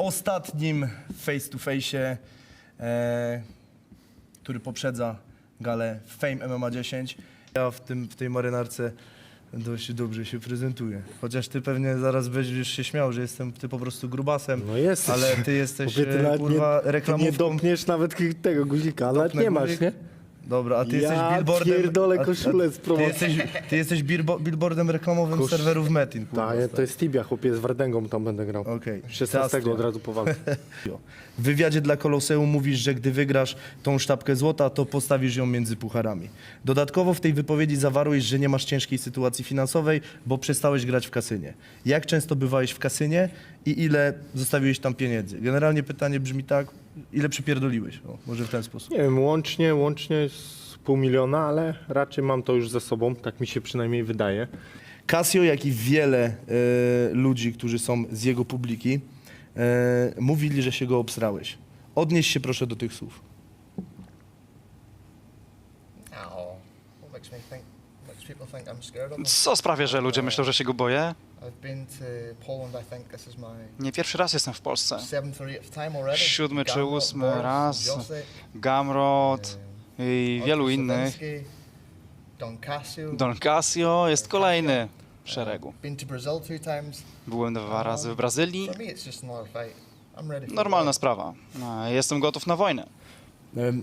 ostatnim face to face, e, który poprzedza galę Fame MMA 10. Ja w, tym, w tej marynarce dość dobrze się prezentuję. Chociaż ty pewnie zaraz będziesz się śmiał, że jestem ty po prostu grubasem. No jesteś. Ale ty jesteś Chłopie, ty e, nawet kurwa nie, ty nie dopniesz nawet tego guzika, ale Dopnę nie masz, guzik. nie? Dobra, a ty Ja jesteś billboardem... pierdolę a- a- koszulę z Ty promocji. jesteś, ty jesteś billbo- billboardem reklamowym Kosz- serwerów Metin. kurwa, Tak, to jest Tibia, chłopie, z Wardęgą tam będę grał. Okej. 16 Teatro. od razu po walce. W wywiadzie dla Koloseum mówisz, że gdy wygrasz tą sztabkę złota, to postawisz ją między pucharami. Dodatkowo w tej wypowiedzi zawarłeś, że nie masz ciężkiej sytuacji finansowej, bo przestałeś grać w kasynie. Jak często bywałeś w kasynie i ile zostawiłeś tam pieniędzy? Generalnie pytanie brzmi tak, ile przypierdoliłeś? O, może w ten sposób. Nie wiem, łącznie, łącznie z pół miliona, ale raczej mam to już ze sobą, tak mi się przynajmniej wydaje. Casio, jak i wiele e, ludzi, którzy są z jego publiki, e, mówili, że się go obsrałeś. Odnieś się proszę do tych słów. Co sprawia, że ludzie myślą, że się go boję? I've been to Poland, I think this is my Nie pierwszy raz jestem w Polsce. seventh or eighth time already. Siódmy czy ósmy raz. Gamrot um, i wielu innych. Don Casio. Jest kolejny w szeregu. Been to Brazil two times. Byłem dwa razy w Brazylii. For me, it's just another fight. I'm ready for Normalna sprawa. E, Jestem gotów na wojnę.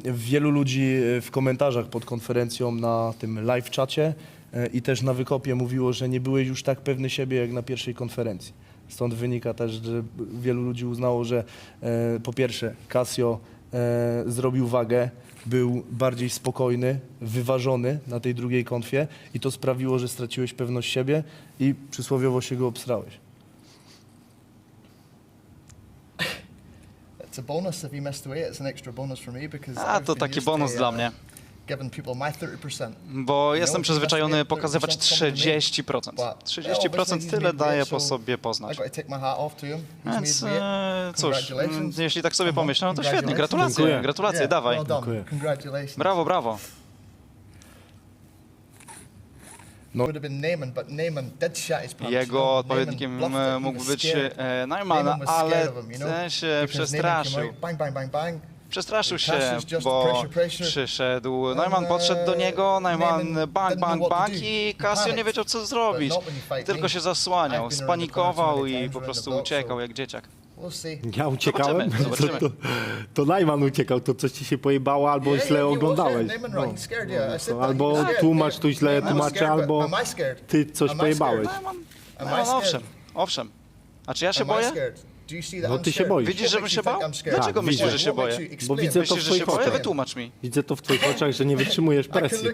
Wielu ludzi e, w komentarzach pod konferencją na tym live czacie i też na wykopie mówiło, że nie byłeś już tak pewny siebie jak na pierwszej konferencji. Stąd wynika też, że wielu ludzi uznało, że e, po pierwsze Casio e, zrobił wagę, był bardziej spokojny, wyważony na tej drugiej konfie i to sprawiło, że straciłeś pewność siebie i przysłowiowo się go obsrałeś. It's a bonus if you missed the weight. It's an extra bonus for me because A I've to taki used to, bonus dla uh, mnie, Giving people my 30%. bo jestem No, przyzwyczajony pokazywać 30%. But 30% tyle daje po sobie I poznać. got to take my hat off to him. He's Więc e, cóż, mm, Congratulations. jeśli tak sobie on, pomyślę, no to świetnie, congratulations. gratulacje, Dziękuję. gratulacje, Yeah, dawaj. Well done. Dziękuję. Brawo, brawo. Would have been Naaman, but Naaman did shut his pants. Jego No, odpowiednikiem e, mógł was być scared. e, scared ale of him, you know, ten się przestraszył. out, Bang, bang, bang, bang. Przestraszył się, bo przyszedł. Neumann podszedł do uh, niego, Neumann bang, didn't bang, i He Casio nie wiedział co zrobić. Tylko się zasłaniał, spanikował i po prostu uciekał jak dzieciak. Ja uciekałem? Zobaczymy, zobaczymy. To, to, to Najman uciekał, to coś ci się pojebało, albo Yeah, źle yeah, oglądałeś. No. No, albo tłumacz tu źle tłumaczy, albo ty coś pojebałeś. scared? owszem, owszem. A czy ja się boję? That No ty się boisz. Widzisz, makes się bał? Dlaczego Tak, myślisz, widzę. że się boję? Bo widzę to Myślisz, w że się twoich boję? oczach. Wytłumacz mi. Widzę to w twoich oczach, że nie wytrzymujesz presji.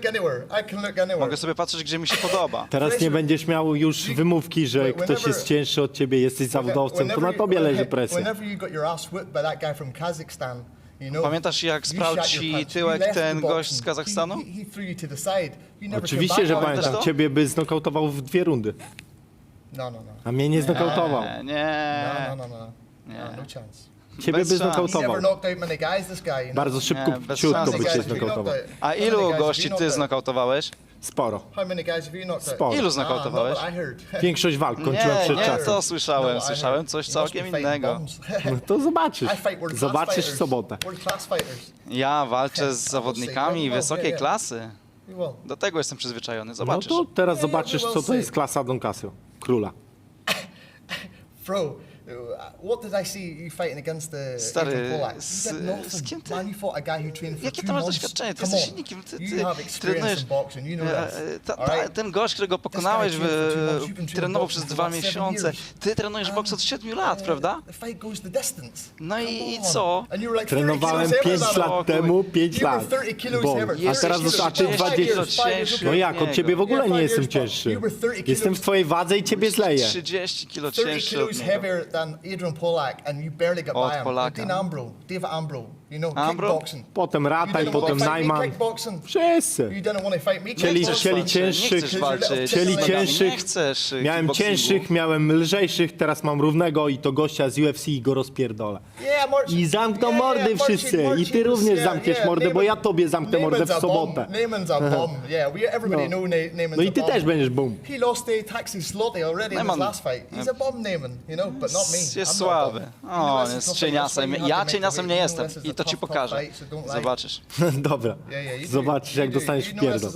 Mogę sobie patrzeć, gdzie mi się podoba. Teraz nie będziesz miał już wymówki, że ktoś jest cięższy od ciebie, jesteś zawodowcem, to na tobie leży presja. Pamiętasz, jak sprał ci tyłek ten gość z. Kazachstanu? Oczywiście, że pamiętam. Ciebie by znokautował w dwie rundy, No, no, no. a mnie nie znokautował. Nie, No, nie. no, no, no. No, no chance. Ciebie Bez by never znokautował. knocked out many guys, this guy. You know? Bardzo szybko, Nie, bez ciutko by cię znokautował. A ilu gości ty znokautowałeś? Sporo. How many guys have you knocked out? Sporo. Ilu Ah, znokautowałeś? I heard. Większość walk kończyłem Nie, przed nie, czasem. to No, słyszałem. I Słyszałem heard. coś You must całkiem be fighting innego. bombs. No to zobaczysz. I fight Zobaczysz w sobotę. Fighters. Ja walczę z zawodnikami wysokiej klasy. You will. Do tego jestem przyzwyczajony. No Zobaczysz. to teraz zobaczysz, co to jest klasa Don Casio. Króla. Bro, uh, what did I see you fighting against the Stary, z- z kim ty- Man, you fought a guy who trained for Jakie two ty masz months. doświadczenie? Ty Come jesteś on. silnikiem. Ty, ty you have experience trenujesz. in boxing. You know E, this. e, ta, all ta, right? ten gość, którego pokonałeś, trained for two months. w, trenował boxing przez dwa miesiące. Ty trenujesz boks od siedmiu lat, Uh, prawda? The fight goes the distance. No i- Come i on. co? And you were like 30 Trenowałem kilos 5 heavier than lat temu, 5 You were lat. 30 kilos Bom. heavier. A teraz 30 ostatnie kilos. 20. Five years, five years cięższy. No jak, od ciebie w ogóle nie jestem cięższy. 30 Jestem w twojej wadze i ciebie zleję. 30 kilo 30 cięższy od kilos niego. heavier than Adrian Polak, and you barely got Od by him. Dean Ambrose, David Ambrose, You know, Ambro? kickboxing. Potem Rataj, didn't potem want to fight me Najman. kickboxing. Wszyscy. You didn't want to fight me Chcieli- kickboxing. chcieli cięższych- Nie chcesz walczyć. Chcieli z nogami, cięższych. Nie chcesz. y, Miałem kickboxingu. cięższych, miałem lżejszych, teraz mam równego i to gościa z UFC i go rozpierdolę. Yeah, Marcin. I zamkną Yeah, mordy Marcin, wszyscy. I Marcin ty również yeah, zamkniesz yeah, mordę, bo Neyman- ja tobie zamknę mordę Neyman's w a sobotę. bomb. Neyman's a bomb. Yeah, we, everybody No. know Ne- Neyman's No a i ty bomb. też będziesz boom. He lost to Taxi Slotty already in his Neyman- last fight. He's a bomb, Neyman, you know, but not me. Jest I'm not a słaby. You O, know, is jest cieniasem. Ja make cieniasem the nie weight. You know jestem. this is I to ci pokażę. Zobaczysz. Dobra. Zobaczysz jak dostaniesz w pierdol.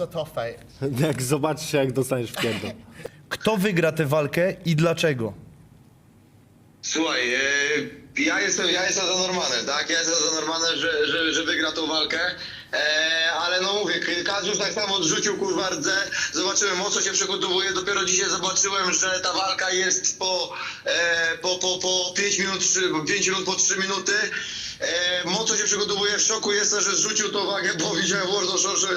Jak zobaczysz jak dostaniesz w pierdol. Kto wygra tę walkę i dlaczego? Słuchaj, e, ja jestem, ja jestem za Normanem, tak? Ja jestem za Normanem, że, że, że wygra tą walkę. E, ale no mówię, Kaziusz tak samo odrzucił kurwa rdze. Zobaczyłem mocno się przygotowuje. Dopiero dzisiaj zobaczyłem, że ta walka jest po, e, po, po, po 5 minut, 5 minut po 3 minuty. E, mocno się przygotowuje, w szoku jestem, że zrzucił tą wagę, bo widziałem w Wordoshow, że,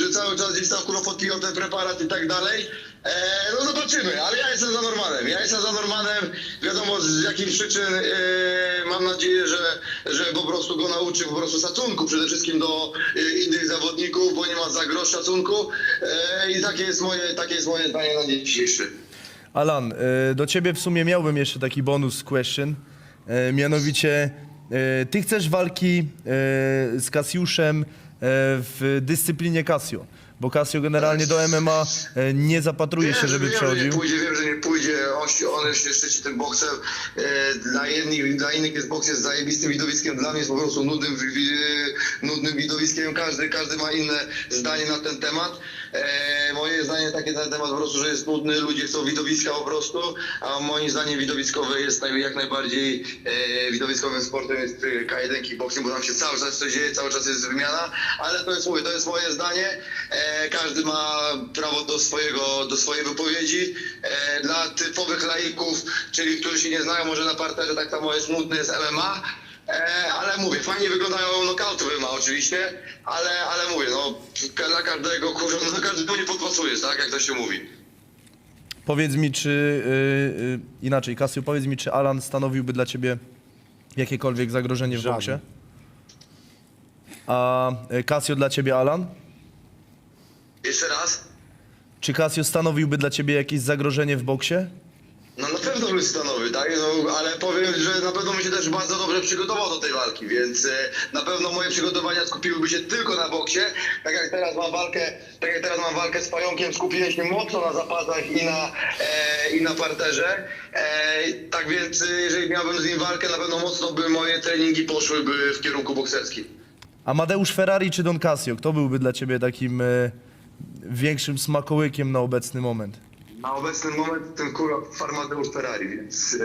że cały czas gdzieś tam kurwa podpijał ten preparat i tak dalej. E, no zobaczymy, ale ja jestem za Normanem. Ja jestem za Normanem, wiadomo z jakich przyczyn. E, mam nadzieję, że, że po prostu go nauczy po prostu szacunku przede wszystkim do e, innych zawodników, bo nie ma za grosz szacunku. E, I takie jest moje, takie jest moje zdanie na dzień dzisiejszy. Alan, y, do ciebie w sumie miałbym jeszcze taki bonus question. Mianowicie, ty chcesz walki y, z Kasiuszem y, w dyscyplinie Casio. Bo Casio generalnie do MMA nie zapatruje się, Wiem, żeby wiem, Że przechodził. nie pójdzie, wiem, że nie pójdzie. On, się- on już się szczyci tym boksem. E, dla jednych, dla innych jest boks jest zajebistym widowiskiem. Dla mnie jest po prostu nudnym, nudnym widowiskiem. Każdy, każdy ma inne zdanie na ten temat. E, moje zdanie takie na temat po prostu, że jest nudny. Ludzie chcą widowiska po prostu. A moim zdaniem widowiskowe jest naj- jak najbardziej e, widowiskowym sportem jest e, K1 kickboxing, bo tam się cały czas coś dzieje, cały czas jest wymiana. Ale to jest, mówię, to jest moje zdanie. E, każdy ma prawo do swojego, do swojej wypowiedzi. E, dla typowych laików, czyli którzy się nie znają może na parterze, tak samo jest nudny jest MMA. E, ale mówię, fajnie wyglądają knockouty w MMA oczywiście, ale, ale mówię, no dla każdego kurwa, no każdemu nie podpasujesz, tak jak to się mówi. Powiedz mi, czy y, y, inaczej, Casio, powiedz mi, czy Alan stanowiłby dla ciebie jakiekolwiek zagrożenie w Żadne. boksie? A y, Casio dla ciebie, Alan? Jeszcze raz. Czy Casio stanowiłby dla ciebie jakieś zagrożenie w boksie? No na pewno był stanowy, tak? No, ale powiem, że na pewno bym się też bardzo dobrze przygotował do tej walki, więc e, na pewno moje przygotowania skupiłyby się tylko na boksie. Tak jak teraz mam walkę, tak jak teraz mam walkę z pająkiem, skupiłem się mocno na zapasach i na, e, i na parterze. E, tak więc e, jeżeli miałbym z nim walkę, na pewno mocno by moje treningi poszłyby w kierunku bokserskim. Amadeusz Ferrari czy Don Casio? Kto byłby dla ciebie takim y, większym smakołykiem na obecny moment? Na obecny moment ten kurwa Farmadeusz Ferrari, więc e,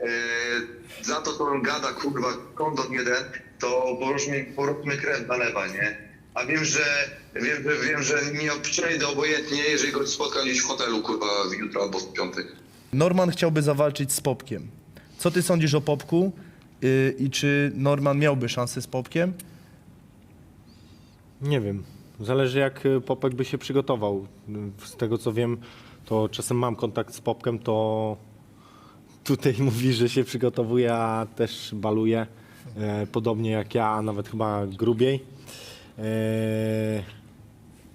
e, za to, co on gada, kurwa, kondot jeden, to poruszmy, poruszmy krew nalewa, nie? A wiem, że wiem, że, wiem, że nie przejdę obojętnie, jeżeli go spotkam gdzieś w hotelu, kurwa, jutro albo w piątek. Norman chciałby zawalczyć z Popkiem. Co ty sądzisz o Popku y, i czy Norman miałby szansę z Popkiem? Nie wiem. Zależy jak y, Popek by się przygotował. Z tego co wiem, to czasem mam kontakt z Popkiem, to tutaj mówi, że się przygotowuje, a też baluje. E, podobnie jak ja, nawet chyba grubiej. E,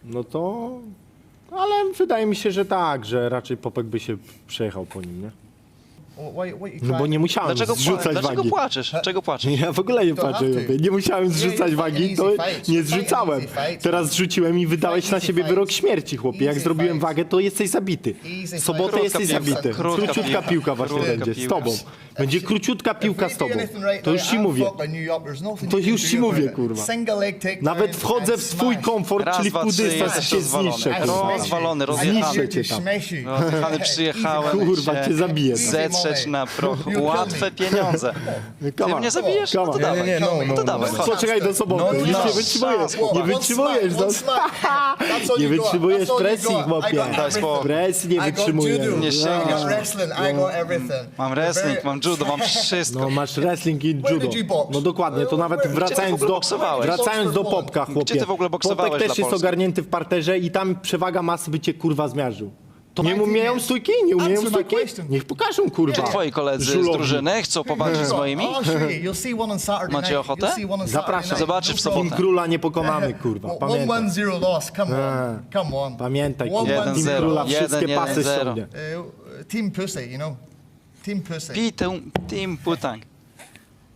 no to... Ale wydaje mi się, że tak, że raczej Popek by się przejechał po nim, nie? Why, what you No bo trying- nie musiałem Dlaczego, pła- zrzucać dlaczego wagi. płaczesz? Czego płaczesz? Ja w ogóle nie To patrzę. have to. Nie musiałem zrzucać wagi, to nie zrzucałem. Teraz zrzuciłem i wydałeś na siebie wyrok śmierci, chłopie. Jak zrobiłem wagę, to jesteś zabity. W sobotę jesteś zabity. Króciutka piłka. właśnie Krótka będzie z tobą. Będzie króciutka piłka z tobą. To już ci mówię. To już ci mówię, kurwa. Nawet wchodzę w twój komfort, Raz, czyli dwa, w trzy, kudysta jesteś cię rozwalony. zniszczę. Kurwa. rozwalony, Zniszczę rozjechany. cię tam. Rozjechany przyjechałem. Kurwa, cię zabiję. Zetrzeć na proch. Łatwe pieniądze. Ty Come mnie zabijesz? No to Come on. dawaj. Nie, nie, no, no to no, dawaj, no. chodź. Poczekaj do soboty. No, no. nie wytrzymujesz. Nie wytrzymujesz. No. Nie wytrzymujesz presji, chłopie. Daj spokój. Presji nie wytrzymujesz. Nie sięgniesz. wrestling, I got everything. Mam wrestling, mam judo, mam wszystko. No masz wrestling i judo. did you box? No dokładnie, to nawet Gdzie ty w wracając ogóle do, boksowałeś? wracając do Gdzie Popka, chłopie. ty w ogóle boksowałeś Popek też jest Polski? ogarnięty w parterze i tam przewaga masy by cię kurwa zmiażdżył. To Nie my umieją team stójki? Nie umieją Answer my stójki? question. Niech pokażą, kurwa. Czy twoi koledzy z Żulowi. drużyny chcą powalczyć z moimi? I'll show you. You'll see one on Saturday Macie night. ochotę? You'll see one on Zapraszam. Night. Zobaczysz w No problem. sobotę. Króla nie pokonamy, kurwa. Pamiętaj. 1-1-0 loss. Come on. Come on. Pamiętaj, One, kurwa. one, Team zero. Króla Jeden, wszystkie jeden, pasy zero. ściągnie. Uh, team pussy, you know. Team pussy. Pitę, team putang.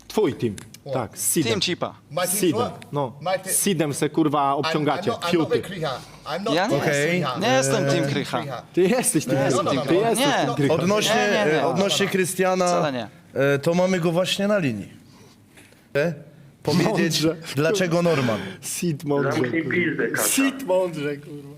Twój team. Tak, z Team Seedem. chipa. My what? No, My team. z Seedem se kurwa I'm, I'm obciągacie. not, I'm not Fiuty. with. I'm not Ja nie. Okej. Kriha. Nie jestem team Krycha. Ty jesteś tym no, Krycha. no, no, Ty no. jesteś Nie. tym Krycha. Odnośnie, Nie, nie, nie. e, odnośnie Krystiana, Wcale nie. e, to mamy go właśnie na linii. E, Powiedzieć, Mądrze. dlaczego Norman. Seed mądrze, Zamknij kurwa. pizdę, Kasia. Seed mądrze, kurwa.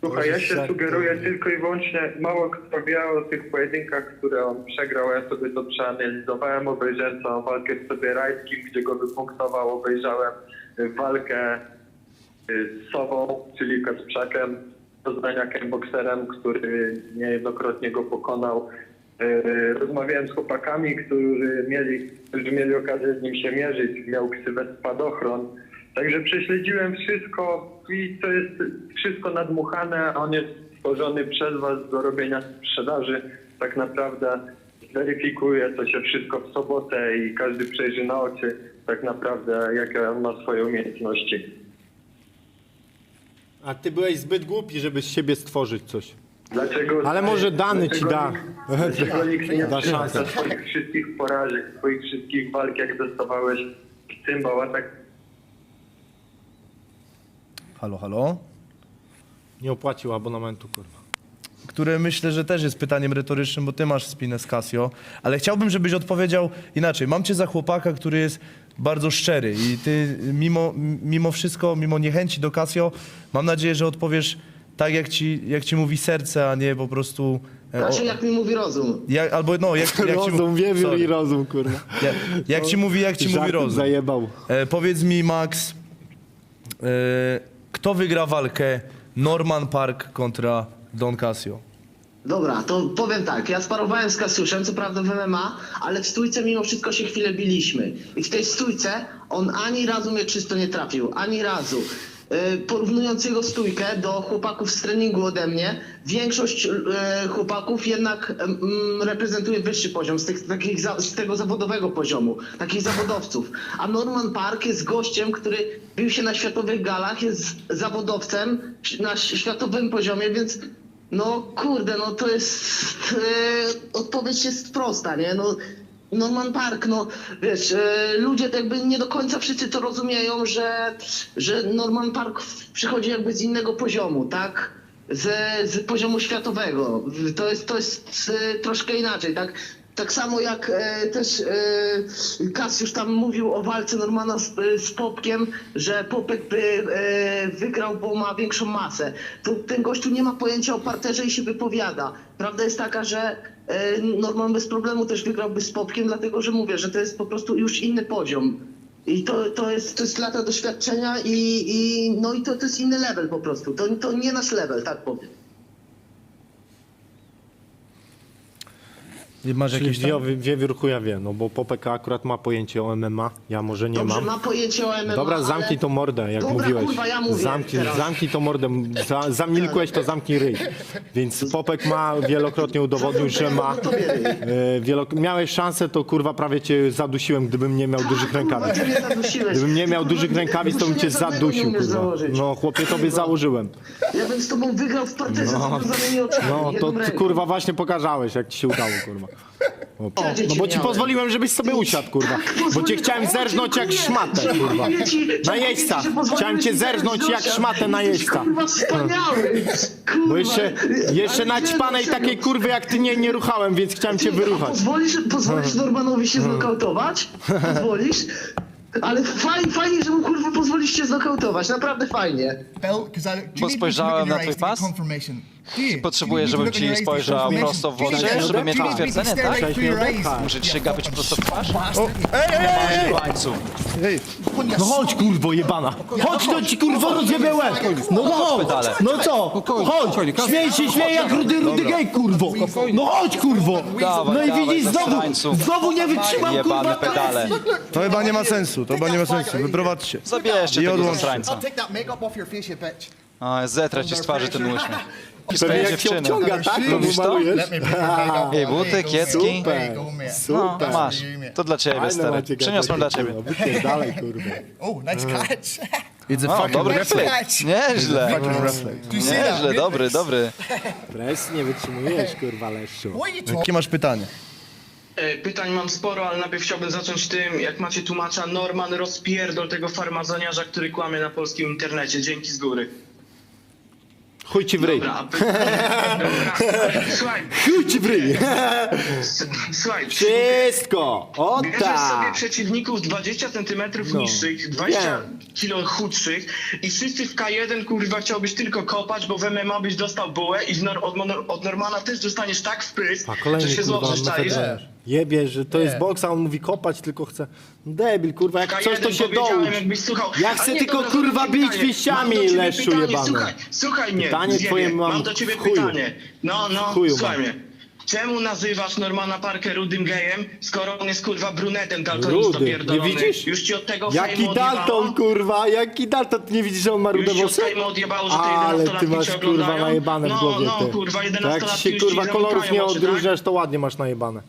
Słuchaj, ja się sugeruję tylko i wyłącznie, mało kto wie o tych pojedynkach, które on przegrał, ja sobie to przeanalizowałem, obejrzałem całą walkę z sobie Rajskim, gdzie go wypunktował, obejrzałem y, walkę y, z Sobą, czyli Kasprzakiem, poznaniakiem, bokserem, który niejednokrotnie go pokonał. Y, Rozmawiałem z chłopakami, którzy mieli, którzy mieli okazję z nim się mierzyć, miał ksywę spadochron. Także prześledziłem wszystko i to jest wszystko nadmuchane, on jest stworzony przez was do robienia sprzedaży. Tak naprawdę zweryfikuje to się wszystko w sobotę i każdy przejrzy na oczy tak naprawdę, jakie on ma swoje umiejętności. A ty byłeś zbyt głupi, żeby z siebie stworzyć coś. Dlaczego, Ale może dany ci da. Dlaczego nikt nie Da szansę. swoich wszystkich porażek, swoich wszystkich walk, jak dostawałeś cymbał, a tak Halo, halo? Nie opłacił abonamentu, kurwa. które myślę, że też jest pytaniem retorycznym, bo ty masz spinę z Casio, ale chciałbym, żebyś odpowiedział inaczej. Mam cię za chłopaka, który jest bardzo szczery i ty mimo, mimo wszystko, mimo niechęci do Casio, mam nadzieję, że odpowiesz tak, jak ci, jak ci mówi serce, a nie po prostu... e, Znaczy jak mi mówi rozum. jak, albo no, jak, jak ci, Rozum, wiewiór sorry. i rozum, kurwa. jak, jak ci mówi, jak ci mówi rozum. zajebał. E, powiedz mi, Max, e, kto wygra walkę Norman Park kontra Don Casio? Dobra, to powiem tak, ja sparowałem z Kasiuszem, co prawda w MMA, ale w stójce mimo wszystko się chwilę biliśmy. I w tej stójce on ani razu mnie czysto nie trafił, ani razu. Yy, Porównując jego stójkę do chłopaków z treningu ode mnie, większość yy, chłopaków jednak mm, reprezentuje wyższy poziom, z, tych, takich z tego zawodowego poziomu, takich zawodowców. A Norman Park jest gościem, który bił się na światowych galach, jest zawodowcem na światowym poziomie, więc no kurde, no to jest. Odpowiedź jest prosta, nie? No, Norman Park, no wiesz, e, ludzie jakby nie do końca wszyscy to rozumieją, że, że Norman Park przychodzi jakby z innego poziomu, tak? Z, z poziomu światowego. To jest, to jest e, troszkę inaczej, tak? Tak samo jak e, też e, Kasiusz tam mówił o walce Normana z, z Popkiem, że Popek by e, wygrał, bo ma większą masę. To ten gościu nie ma pojęcia o parterze i się wypowiada. Prawda jest taka, że e, Norman bez problemu też wygrałby z Popkiem, dlatego że mówię, że to jest po prostu już inny poziom. I to, to, jest, to jest lata doświadczenia i, i, no i to, to jest inny level po prostu. To, to nie nasz level, tak powiem. Masz Czyli jakieś tam... wiewiór, wiewiór chuja wie, no bo Popek akurat ma pojęcie o MMA, ja może nie Dobrze, mam. ma pojęcie o MMA, Dobra, zamknij ale... tą mordę, jak Dobra, mówiłeś. kurwa, ja mówię zamknij, teraz. zamknij tą mordę, za, zamilkłeś, to zamknij ryj. Więc Popek ma, wielokrotnie udowodnił, że ma... E, wielok... Miałeś szansę, to kurwa prawie cię zadusiłem, gdybym nie miał dużych rękawic. Ty mnie zadusiłeś. Gdybym nie miał dużych rękawic, to bym cię ty żadnego nie zadusił, umiesz kurwa. założyć. No chłopie, tobie założyłem. Ja bym z tobą wygrał w z oczami. No jedną to ty, ręką. kurwa właśnie pokazałeś, jak ci się udało, kurwa. O, no bo ci pozwoliłem, żebyś sobie usiadł, kurwa. Bo cię chciałem zerżnąć jak szmatę, kurwa. Na jeźdźca. Chciałem cię zerżnąć jak szmatę na jeźdźca. Kurwa wspaniały. Kurwa. Bo jeszcze, jeszcze naćpanej takiej kurwy jak ty nie, nie ruchałem, więc chciałem cię wyruchać. Pozwolisz, pozwolisz Normanowi się znokautować? Pozwolisz? Ale fajnie, fajnie, że mu kurwa pozwolisz się znokautować. Naprawdę fajnie. Bo spojrzałem na twój pas? You? Potrzebuję, żebym ci spojrzał prosto w oczy, żeby mieć potwierdzenie, tak? Muszę ci się gapić prosto w twarz? Ej, ej, ej, ej! Łańcuch. Ej, No chodź kurwo jebana. Chodź to ci kurwo rozjebie łeb. No chodź. No co? Chodź. Śmiej się, śmiej jak rudy, rudy gej kurwo. No chodź kurwo. Dawaj, No i dawaj, widzisz znowu. Znowu nie wytrzymam Jebane kurwa pedale. to chyba nie ma sensu, to chyba nie ma sensu, wyprowadźcie. Zabierzcie I tego odłączcie. zasrańca. Zetrę ci z twarzy ten uśmiech. Pewnie jak się dziewczyny. obciąga, tak? To Lubisz malujesz? Ej, buty, kiecki. mate. No, Super. masz. To dla ciebie, Fajne stary. macie Przyniosłem dla gadżety, ciebie. kurwa, Wypierdalaj, kurwa. Oh, nice catch. It's a No, fucking dobry. Nieźle. Fucking reflex. Do you see that? Nieźle, dobry, dobry. Presji nie wytrzymujesz, kurwa, Leszczu. What are you talking Jakie masz pytanie? E, Pytań mam sporo, ale najpierw chciałbym zacząć tym, jak macie tłumacza Norman rozpierdol tego farmazoniarza, który kłamie na polskim internecie. Dzięki z góry. Chuj ci w ryj. Dobra. Dobra, słuchaj, Chuj ci w ryj. s- słuchaj. Wszystko. O Bierzesz sobie tak. przeciwników 20 cm No. niższych, 20 Wiem. kilo chudszych i wszyscy w K1 kurwa chciałbyś tylko kopać, bo w MMA byś dostał bułę i z Nor- od, Mon- od Normana też dostaniesz tak w pysk, A że kolejny się kurwa czaisz? Jebie, że to jest Nie. boks, a on mówi kopać, tylko chce. No Debil, kurwa, jak K1 coś to się dołóż. jakbyś słuchał. Ja chcę nie, tylko, kurwa, bić Leszczu pytanie, jebany. Słuchaj, słuchaj mnie, Pytanie zjebie. twoje mam Mam do ciebie w chuju. pytanie. No, no, W chuju słuchaj mam. mnie. Czemu nazywasz Normana Parker rudym gejem, skoro on jest kurwa brunetem daltonistą Rudy, nie pierdolony? widzisz? Już ci od tego Jaki fejmu Dalton, odjebało? kurwa, jaki Dalton, ty nie widzisz, że on ma rude Już ci od włosy? fejmu odjebało, że te Ale ty 11-latki masz, cię kurwa, oglądają? najebane w No, głowie, no, ty. kurwa, To jak 11-latki ci się, kurwa, kolorów nie tak? odróżniasz, to ładnie masz najebane.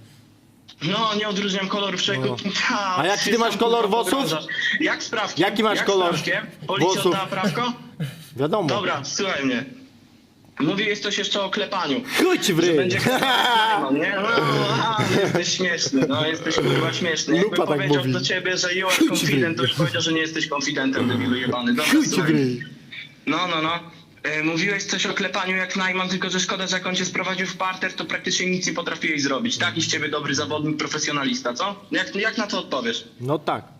No, nie odróżniam kolorów człowieku. Ha, A jaki ty masz sam, kolor kurwa, włosów? pogrążasz. Jak z prawkiem? Jaki masz Jak kolor Z prawkiem? Policja włosów? oddała prawko? Wiadomo. Dobra, słuchaj mnie. Mówiłeś coś jeszcze o klepaniu. Chuj ci w Że ryj. będzie klepał, nie? No, a, jesteś śmieszny, no jesteś kurwa śmieszny. Jakbym Lupa tak powiedział mówi. do ciebie, że you are Chuj ci w ryj. confident, to już powiedział, że nie jesteś konfidentem, debilu jebany. Dobra, Chuj ci w słuchaj. ryj. No, no, no. E, mówiłeś coś o klepaniu jak Najman, tylko że szkoda, że jak on cię sprowadził w parter, to praktycznie nic nie potrafiłeś zrobić. Taki z ciebie dobry zawodnik, profesjonalista, co? Jak, jak na to odpowiesz? No tak.